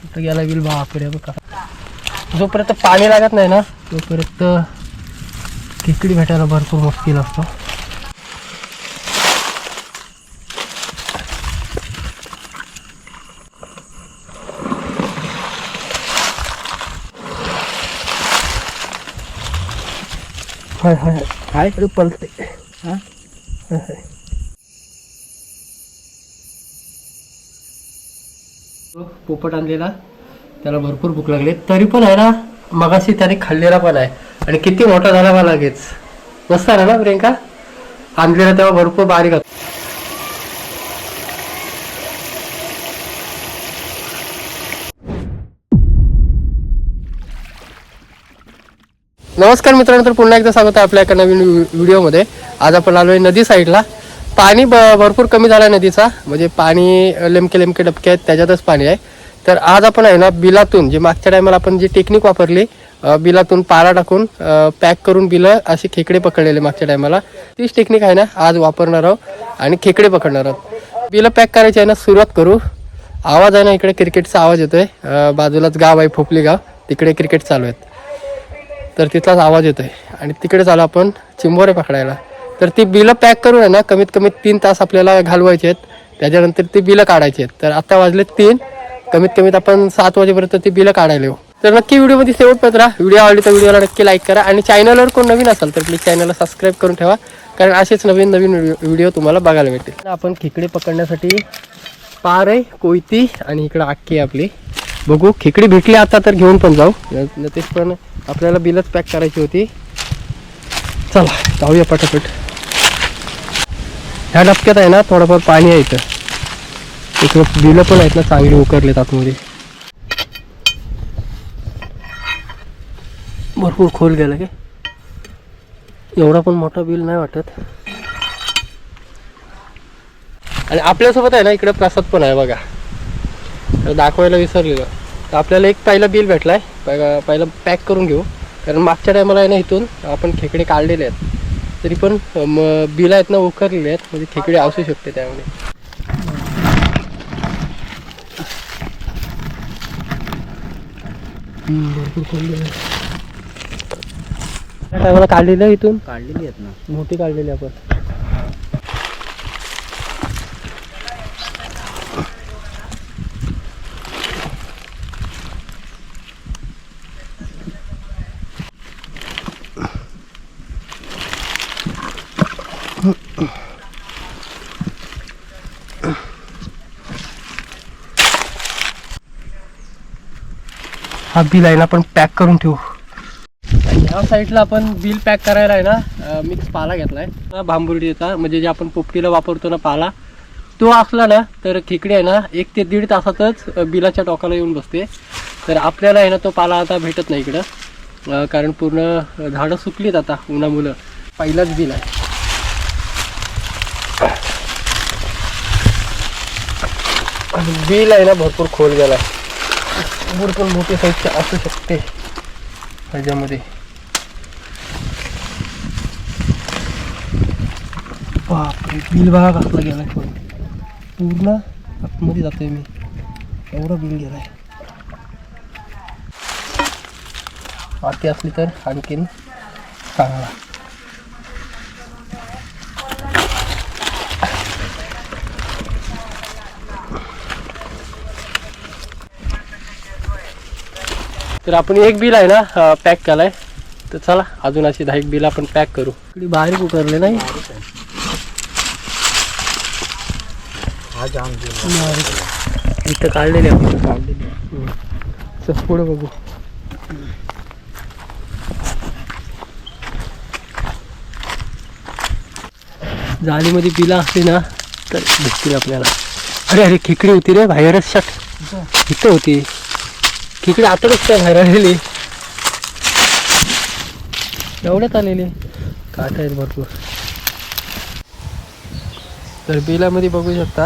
कुठं गेला बिल बापरे बघा जोपर्यंत पाणी लागत नाही ना तोपर्यंत खेकडी भेटायला भरपूर मुश्किल असतो. हाय हाय. हाय. पलते. पोपट आणलेला त्याला भरपूर भूक लागली. तरी पण आहे ना मगाशी त्याने खाल्लेला पण आहे. आणि किती मोठा झाला मला लगेच. मस्त आहे ना प्रियंका? आणलेला तेव्हा भरपूर बारीक होता. नमस्कार मित्रांनो तर पुन्हा एकदा स्वागत आहे आपल्या एका नवीन व्हिडिओमध्ये. आज आपण आलोय नदी साईडला. पाणी ब- भरपूर कमी झालं आहे नदीचा. म्हणजे पाणी लेमके लेमके डबके आहेत त्याच्यातच पाणी आहे. तर आज आपण आहे ना बिलातून जे मागच्या टायमाला आपण जी टेक्निक वापरली बिलातून पारा टाकून पॅक करून बिलं असे खेकडे पकडलेले मागच्या टायमाला. तीच टेक्निक आहे ना आज वापरणार आहोत आणि खेकडे पकडणार आहोत. बिलं पॅक करायची आहे ना सुरुवात करू. आवाज आहे ना इकडे क्रिकेटचा आवाज येतोय. बाजूलाच गाव आहे फोपली गाव. तिकडे क्रिकेट चालू आहेत. तर तिथलाच आवाज येतोय. आणि तिकडे चालू आपण चिंबोरे पकडायला. तर ती बिलं पॅक करून आहे ना कमीत कमी तीन तास आपल्याला घालवायचे आहेत. त्याच्यानंतर ती बिलं काढायची आहेत. तर आता वाजले तीन कमीत कमीत आपण सात वाजेपर्यंत ती बिलं काढायला येऊ. तर नक्की व्हिडिओमध्ये शेवटपर्यंत राहा. व्हिडिओ आवडली तर व्हिडिओला नक्की लाईक करा आणि चॅनलवर कोण नवीन असाल तर प्लीज चॅनलला सबस्क्राईब करून ठेवा. कारण असेच नवीन नवीन व्हिडिओ तुम्हाला बघायला भेटेल आपण खेकडे पकडण्यासाठी पार आहे कोयती आणि इकडं आख्खी आहे आपली. बघू खेकडी भेटली आता तर घेऊन पण जाऊ. न- तेच पण आपल्याला बिलच पॅक करायची होती. चला जाऊया पटापट. ह्या डबक्यात आहे ना थोडंफार पाणी आहे इथं. इकडं बिलं पण आहेत ना चांगली उकरलेत आतमध्ये. भरपूर खोल गेला की. एवढा पण मोठा बिल नाही वाटत. आणि आपल्यासोबत आहे ना इकडे प्रसाद पण आहे बघा. दाखवायला विसरलेलं. तर आपल्याला एक पहिला बिल भेटला आहे पहिला पॅक करून घेऊ. कारण मागच्या टायमाला आहे ना इथून आपण खेकडे काढलेले आहेत. तरी पण बिल आहेत ना उकरलेले आहेत. म्हणजे खेकडे असू शकते त्यामध्ये. हम्म, भरपूर खोललेलं आहे. त्या टायमाला काढलेलं इथून? काढलेली आहेत ना. मोठी काढलेली आपण. हा बिल आहे ना आपण पॅक करून ठेवू. ह्या साईडला आपण बिल पॅक करायला आहे ना मिक्स पाला घेतलाय. आहे भांबुर्डीचा म्हणजे जे आपण पोपटीला वापरतो ना पाला तो असला ना तर खेकडे आहे ना एक ते दीड तासातच बिलाच्या टोकाला येऊन बसते. तर आपल्याला आहे ना तो पाला आता भेटत नाही इकडं. कारण पूर्ण झाडं सुकलीत आता उन्हामुळं. पहिलाच बिल आहे. बिल आहे ना भरपूर खोल गेला आहे गेलाय पण मोठ्या साईजचे असू शकते. ह्याच्यामध्ये बापरे बिल बघा कसला गेलाय पण. पूर्ण आतमध्ये जातोय मी. एवढा बिल गेलाय. आरती असली तर आणखीन चांगला. तर आपण एक बिल आहे ना पॅक केलाय. तर चला अजून अशी दहा एक बिल आपण पॅक करू. इकडे बारीक उकरले नाही? इथं काढलेले आपण काढलेले चल पुढे बघू. जाळीमध्ये पिला असली ना तर भेटतील आपल्याला. अरे अरे खेकडी होती रे बाहेरच शट इथं होती. खेकडी आता काय बाहेर आलेली एवढ्यात आलेली. काट आहेत भरपूर. तर बिलामध्ये बघू शकता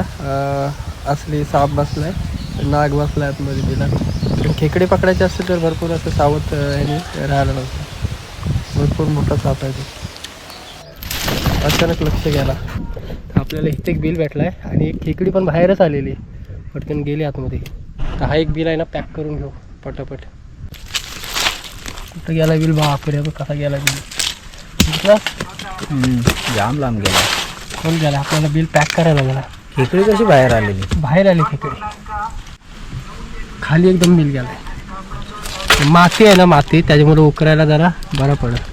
असली साप बसलाय नाग बसलाय आतमध्ये बिला. पण खेकडे पकडायचे असते तर भरपूर असं सावध अं, राहिलं नव्हतं भरपूर मोठा साप आहे तो. अचानक लक्ष गेला. आपल्याला इथे एक बिल भेटला आहे आणि एक खेकडी पण बाहेरच आलेली पटकन गेली आतमध्ये. तर हा एक बिल आहे ना पॅक करून घेऊ. पटापट. कुठं गेला बिल बापरे बघ कसा गेला बिल. जाम लांब गेला. कोण गेला? आपल्याला बिल पॅक करायला गेला. खेकडी कशी बाहेर आलेली? बाहेर आली खेकडी. खाली एकदम बिल गेलाय. माती आहे ना माती त्याच्यामुळे उकरायला जरा बरं पडत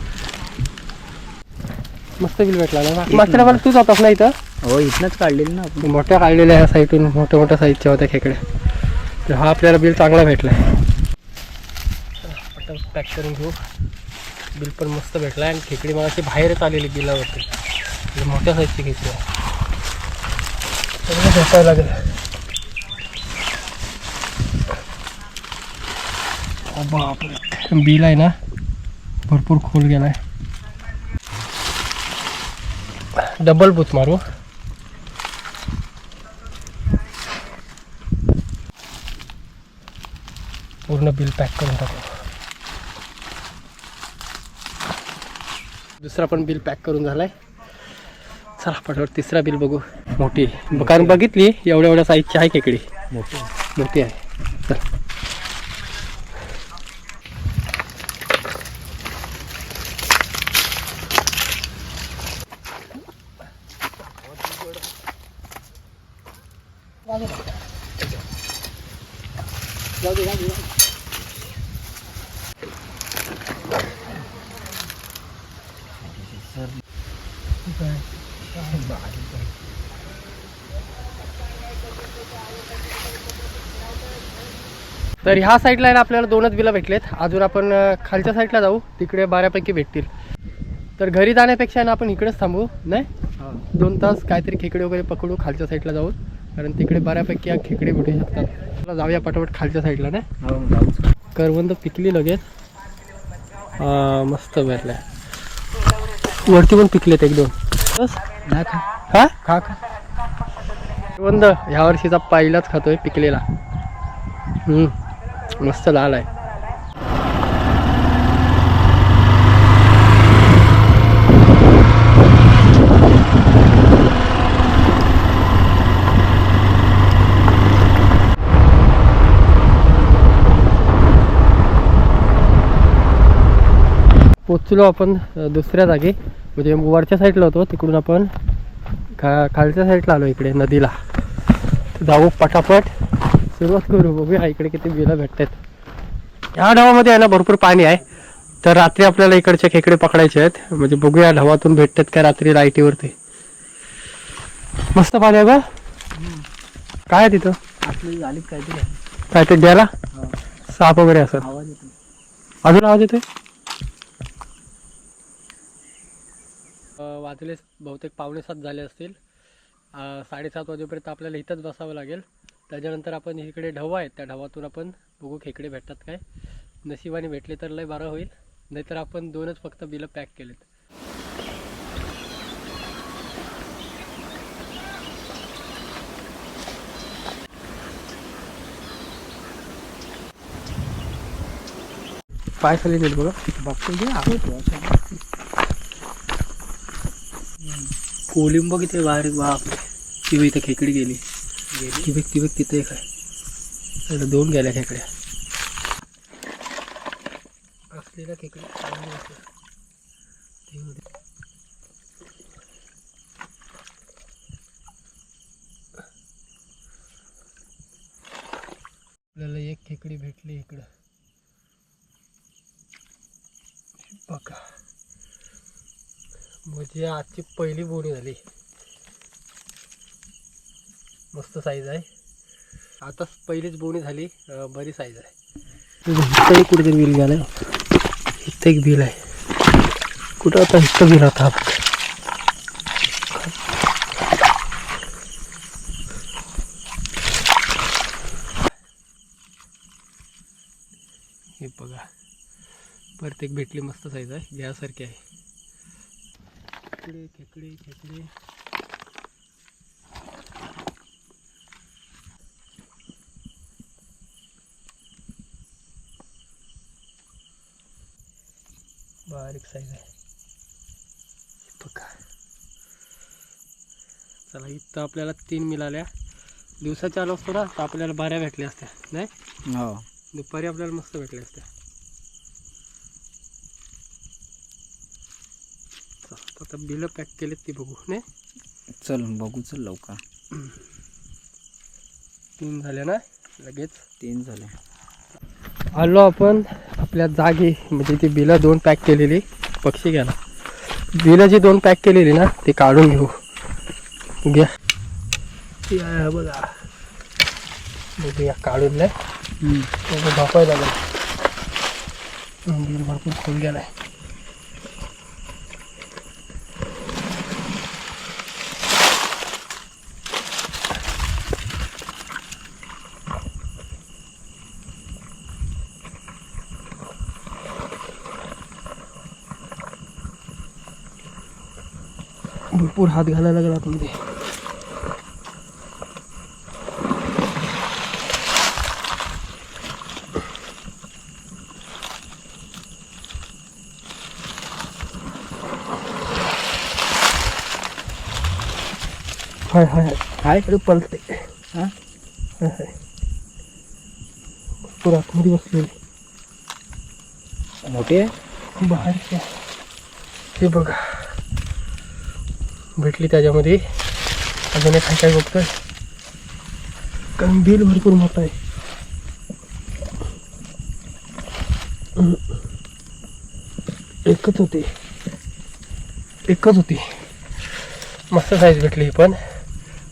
मस्त बिल भेटला ना. मागच्या मला तूच होतास ना इथं? हो इथनंच काढलेली ना मोठ्या काढलेल्या ह्या साईटून मोठ्या मोठ्या साईजच्या होत्या खेकड्या तर हा आपल्याला बिल चांगला भेटला पॅक करून घेऊ. बिल पण मस्त भेटला आणि खेकडी मला अशी बाहेरच आलेली बिलावरती. म्हणजे मोठ्या साईजची खेकडी आहे. भेटावं लागेल. बापरे. बिल आहे ना? भरपूर खोल गेलाय. डबल बूथ मारू. पूर्ण बिल पॅक करून टाकू. दुसरा पण बिल पॅक करून झालाय. चला पटापट तिसरा बिल बघू. मोठी. कारण बघितली एवढ्या एवढ्या साईजची आहे खेकडी मोठी. मोठी आहे. चल. तर ह्या साईडला आहे ना आपल्याला दोनच बिलं भेटलेत. अजून आपण खालच्या साईडला जाऊ. तिकडे बऱ्यापैकी भेटतील. तर घरी जाण्यापेक्षा ना आपण इकडेच थांबू नाही? दोन तास काहीतरी खेकडे वगैरे पकडू खालच्या साईडला जाऊन. कारण तिकडे बऱ्यापैकी या खेकडे भेटू शकतात. जाऊया पटापट खालच्या साईडला नाही? हो करवंद पिकली लगेच. मस्त भेटल्या वरती पण पिकलेत एक दोन. बस. नाही खा. हा? खा खा. करवंद ह्या वर्षीचा पहिलाच खातोय पिकलेला. हम्म, मस्त लाल आहे. पोचलो आपण दुसऱ्या जागी. म्हणजे वरच्या साईडला होतो तिकडून आपण खा खालच्या साईडला आलो इकडे नदीला. जाऊ पटापट. सुरुवात करू. बघूया इकडे किती बिलं भेटतात ह्या ढवामध्ये आहे ना भरपूर पाणी आहे. तर रात्री आपल्याला इकडचे खेकडे पकडायचे आहेत. म्हणजे बघूया ढवातून भेटतात का रात्री लाईटीवरती. मस्त पाणी आहे बा काय आहे तिथं? काहीतरी आहे. काय ते द्यायला. साप वगैरे असं. आवाज येतो अजून आवाज येतोय? वाजले बहुतेक पावणे सात झाले असतील. साडेसात वाजेपर्यंत आपल्याला इथंच बसावं लागेल. त्याच्यानंतर आपण इकडे ढवा आहेत त्या ढवातून आपण बघू खेकडे भेटतात काय. नशिबाने भेटले तर लय बरं होईल. नाहीतर आपण दोनच फक्त बिलं पॅक केलेत. पाय खाली गेले बघा. बघतो आवाज कोलिंब किती बारीक बाप बघ इथं खेकडी गेली. ती बघ ती बघ तिथे एक आहे. दोन गेल्या खेकड्या. असलेल्या खेकडी आपल्याला एक खेकडी भेटली इकडं. बघा. म्हणजे आजची पहिली बोडी झाली. मस्त साईज आहे. आता पहिलीच बोनी झाली बरी साईज आहे. इथं एक कुठेतरी बिल गेलं इथं एक बिल आहे. कुठं आता इथं बिल होता. हे बघा. परत एक भेटली मस्त साईज आहे. घ्यासारखी आहे. खेकडे खेकडे खेकडे. बारीक साईज आहे. हे बघा. चला इथं आपल्याला तीन मिळाल्या. दिवसाच्या आलो असतो ना तर आपल्याला बाऱ्या भेटल्या असत्या नाही? हो. दुपारी आपल्याला मस्त भेटल्या असत्या. आता बिलं पॅक केलेत ती बघू नाही? चल बघू चल लवकर. तीन झाल्या ना? लगेच? तीन झाले आलो आपण आपल्या जागी म्हणजे ती बिलं दोन पॅक केलेली. पक्षी घ्यायला बिलं जी दोन पॅक केलेली ना ती काढून घेऊ. घ्या. ती आहे बघा. बघूया काढून नाही भरपूर खोल गेलाय. भरपूर हात घालायला लागला आतमध्ये हाय हाय हाय। हाय। इकडे पलते हा? हाय हाय। भरपूर आतमध्ये बसलेली मोठी बाहेरचे हे? बघा। भेटली त्याच्यामध्ये. अजून एक काय बघतोय. कारण बिल भरपूर मोठं आहे. एकच होती. एकच होती. मस्त साईज भेटली पण.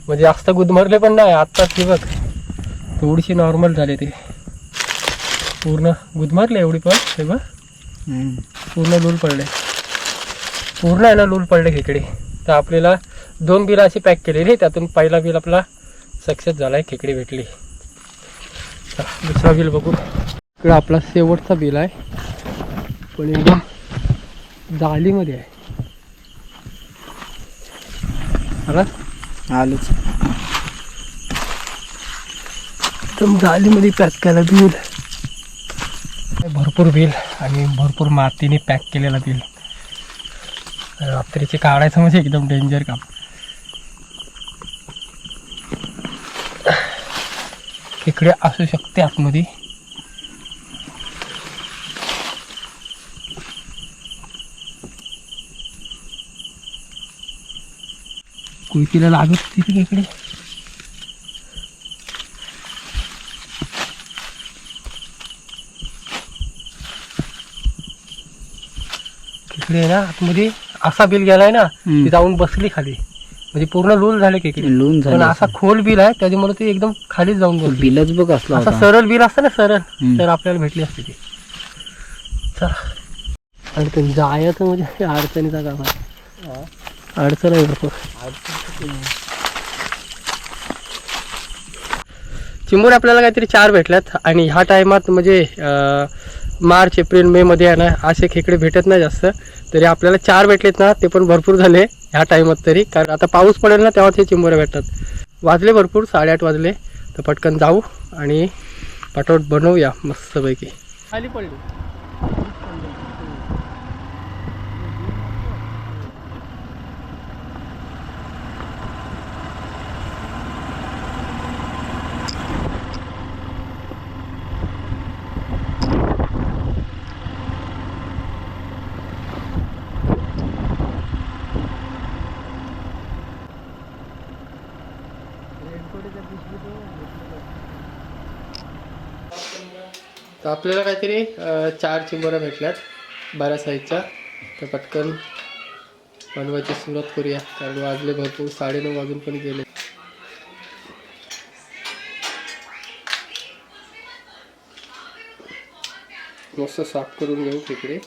म्हणजे जास्त गुदमरले पण नाही आत्ताच ही बघ. थोडीशी नॉर्मल झाली ती. पूर्ण गुदमरले एवढी पण हे बघ. पूर्ण लूल पडले. पूर्ण आहे ना लूल पडले खेकडे. तर आपल्याला दोन बिलं अशी पॅक केलेली त्यातून पहिला बिल आपला सक्सेस झाला आहे खेकडी भेटली. दुसरा बिल बघू. इकडं आपला शेवटचा बिल आहे. पण एकदम जाळीमध्ये आहे. आला आलूच. एकदम जाळीमध्ये पॅक केला बिल. भरपूर बिल आणि भरपूर मातीने पॅक केलेला बिल. रात्रीचे काढायचं म्हणजे एकदम डेंजर काम. इकडे असू शकते आतमध्ये. कुयतीला लागत तिथे इकडे? इकडे आहे ना आतमध्ये. असा बिल गेलाय ना. ती जाऊन बसली खाली. म्हणजे पूर्ण लूल झाले खेकडे लून पण झाले असा खोल बिल आहे त्याच्यामुळे ते एकदम खालीच जाऊन बसली. बिलच बघ असला असा होता. सरळ बिल असतं ना सरळ. हम्म. तर आपल्याला भेटली असते ती. चला. अडचण जायचं म्हणजे अडचणीचा काम आहे. अडचण आहे भरपूर. चिंबोरे आपल्याला काहीतरी चार भेटल्यात आणि ह्या टायमात म्हणजे अं, मार्च एप्रिल मे मध्ये आहे ना असे खेकडे भेटत नाही जास्त. तरी आपल्याला चार भेटलेत ना ते पण भरपूर झाले ह्या टाईमात तरी. कारण आता पाऊस पडेल ना तेव्हा ते चिंबर भेटतात. वाजले भरपूर साडेआठ वाजले. तर पटकन जाऊ आणि पाठवट बनवूया मस्तपैकी. खाली पडली. तर आपल्याला काहीतरी चार चिंबोऱ्या भेटल्यात बारा साईजच्या. तर पटकन बनवायची सुरुवात करूया कारण वाजले भरपूर साडेनऊ वाजून पण गेले. मस्त साफ करून घेऊ तिकडे.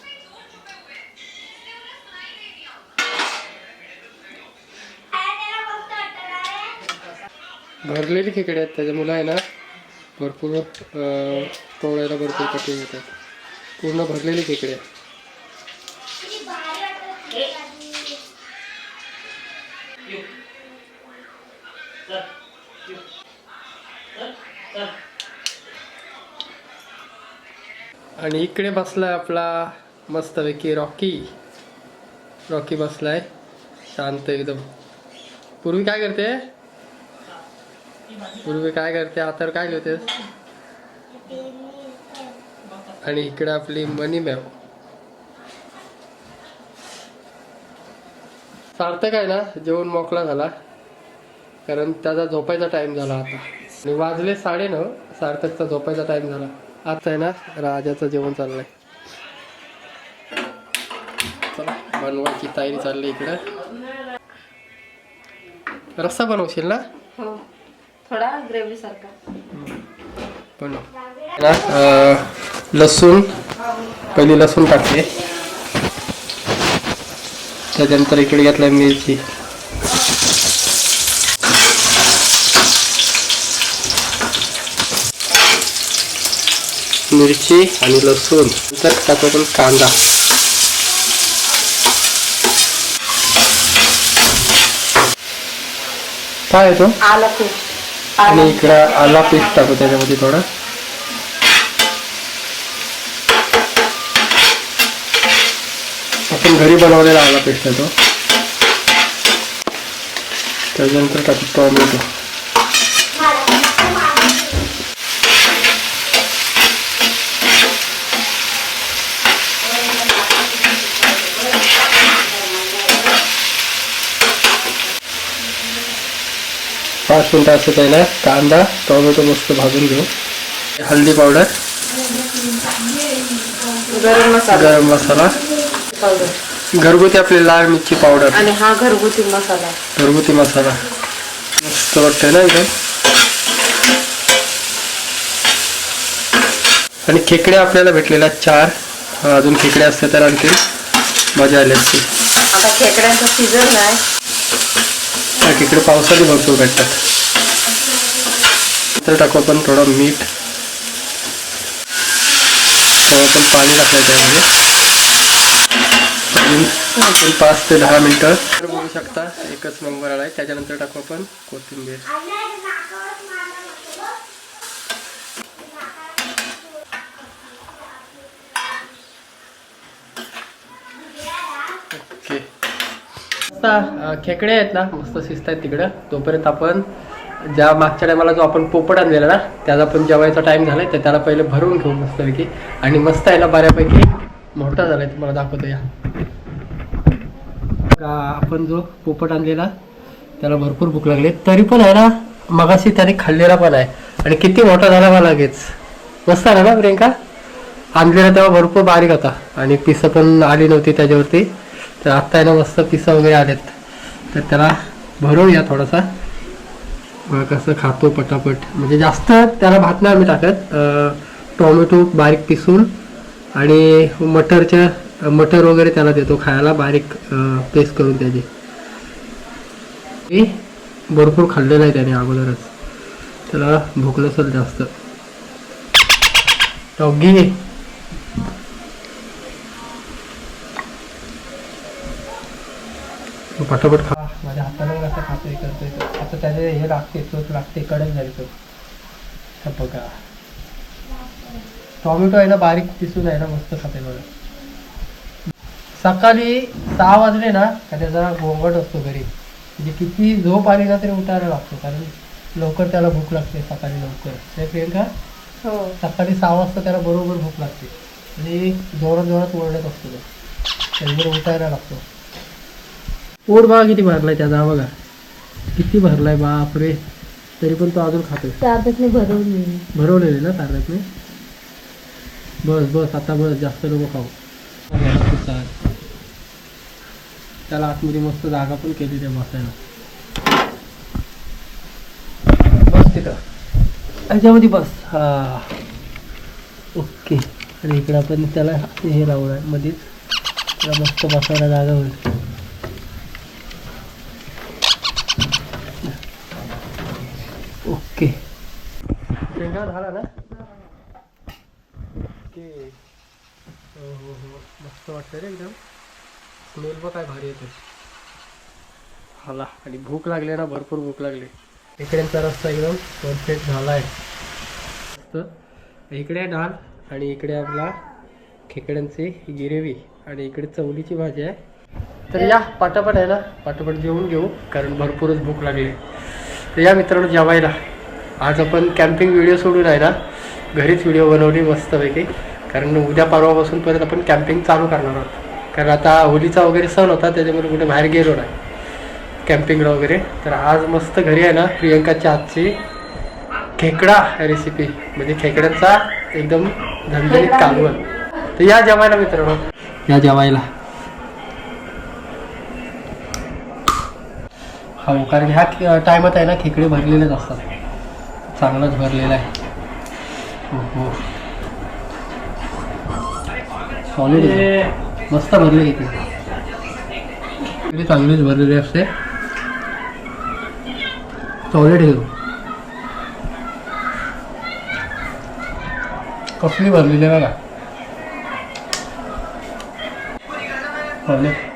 भरलेली खेकडे आहेत त्याच्यामुळे आहे ना. भरपूर अं, भरपूर कठीण येतात पूर्ण भरलेली खेकडे. आणि इकडे बसलाय आपला मस्तपैकी रॉकी. रॉकी बसलाय. शांत एकदम. पूर्वी काय करते? पूर्वी काय करते? आता काय लिहितेस आणि इकडे आपली मनी मॅम सार्थक आहे ना? जेवण मोकळा झाला. कारण त्याचा झोपायचा टाइम झाला आता. आणि वाजले साडे नऊ. सार्थकचा झोपायचा टाइम झाला. आता आहे ना? राजाचं जेवण चाललंय. चला बनवायची तयारी चालली इकडे. रस्सा बनवशील ना? थोडा ग्रेव्ही सारखा. लसूण पहिली लसूण टाकले त्याच्यानंतर इकडे घेतला मिरची. मिरची आणि लसूण. नंतर टाकू आपण कांदा. काय येतो आला पेस्ट आणि इकडं आला पेस्ट टाकू त्याच्यामध्ये थोडा. आपण घरी बनवलेला आला पेस्ट आहे तो. त्याच्यानंतर टाकू टोमॅटो मिनटं असं पहिला कांदा टोमॅटो मस्त भाजून घेऊ हळदी पावडर गरम मसाला गरम मसाला घरगुती आपली लाल मिरची पावडर आणि हा घरगुती मसाला घरगुती मसाला मस्त वाटतंय ना एकदम आणि खेकडे आपल्याला भेटलेल्या चार. अजून खेकडे असते तर आणखी मजा आली असती. आता खेकड्यांचा सीझन आहे. खेकडे पावसाळी भरपूर भेटतात. तर टाकू आपण थोडं मीठ. थोडं आपण पाणी टाकलं त्यामध्ये. पाच ते दहा मिनटं. तर बघू शकता एकच नंबर आला आहे त्याच्यानंतर टाकू आपण कोथिंबीर. ओके. खेकडे आहेत ना? मस्त शिजत आहेत तिकडं. तोपर्यंत आपण ज्या मागच्या टायमाला जो आपण पोपट आणलेला ना त्याचा पण जेवायचा टाइम झालाय तर त्याला पहिले भरून घेऊ मस्तपैकी. आणि मस्त आहे ना बऱ्यापैकी मोठा झालाय तुम्हाला दाखवतो या का आपण जो पोपट आणलेला त्याला भरपूर भूक लागली. तरी पण आहे ना मगाशी त्याने खाल्लेला पण आहे. आणि किती मोठा झाला मला लगेच. मस्त आला ना प्रियंका? आणलेला तेव्हा भरपूर बारीक होता. आणि पिसं पण आली नव्हती त्याच्यावरती. तर आत्ता आहे ना मस्त पिसं वगैरे आलेत. तर त्याला भरून या थोडासा. कसं खातो पटापट. म्हणजे जास्त त्याला भात नाही आम्ही टाकत. टोमॅटो बारीक पिसून आणि मटरच्या मटर वगैरे त्याला देतो खायला बारीक पेस्ट करून त्याची. हे भरपूर खाल्लेलं आहे त्याने अगोदरच. त्याला भूक नसेल जास्त. डॉगी. पटापट खा. माझ्या हाताला कसं खातोय करतोय आता त्याचे हे लागते चोच लागते कडक जायचं हा बघा. टॉमॅटो आहे ना बारीक पिसून आहे ना मस्त खाते बघा. सकाळी सहा वाजले ना का त्याचा गोंगट असतो घरी. म्हणजे किती झोप आली ना तरी उठायला लागतो कारण लवकर त्याला भूक लागते सकाळी लवकर. ते प्रियंका हो. सकाळी सहा वाजता त्याला बरोबर भूक लागते. आणि जोरात जोरात ओरडत असतो तो. त्याच्याबरोबर उठायला लागतो. पोट बघा किती भरलाय त्याचा बघा. किती भरलाय बापरे. तरी पण तो अजून खातोय. भरवली भरवलेले. ना तारणातने बस बस आता बस जास्त नको खाऊ. त्याला आतमध्ये मस्त जागा पण केली त्या बसायला. बस तिथं याच्यामध्ये बस. हा. ओके. आणि इकडं आपण त्याला हे आहे मध्येच त्याला मस्त बसायला जागा होईल ओके. शेंगा झाला ना? ओके. हो हो हो. मस्त वाटतं रे एकदम. स्मेल पण काय भारी येते हाला आणि भूक लागली ना भरपूर भूक लागली. इकड्यांचा रस्ता एकदम परफेक्ट झाला आहे मस्त. इकडे डाळ आणि इकडे आपला खेकड्यांची गिरेवी आणि इकडे चवलीची भाजी आहे. तर या पाटापट आहे ना? पाटापट जेवून घेऊ कारण भरपूरच भूक लागली. तर या मित्रांनो जेवायला. आज आपण कॅम्पिंग व्हिडिओ सोडून आहे ना घरीच व्हिडिओ बनवली मस्तपैकी. कारण उद्या परवापासून परत आपण कॅम्पिंग चालू करणार आहोत. कारण आता होलीचा वगैरे सण होता त्याच्यामुळे कुठे बाहेर गेलो नाही. कॅम्पिंगला वगैरे. तर आज मस्त घरी आहे ना प्रियंकाच्या हातची खेकडा रेसिपी म्हणजे खेकड्यांचा एकदम झणझणीत कालवण. तर या जेवायला मित्रांनो. या जेवायला. हो कारण ह्या टायमात आहे ना खेकडे भरलेलेच असतात. चांगलाच भरलेला आहे. हो हो सॉलिड मस्त भरले खेकडे. चांगलीच भरलेली असते. सॉलिड घेऊ कसली भरलेली आहे बघा. सॉलिड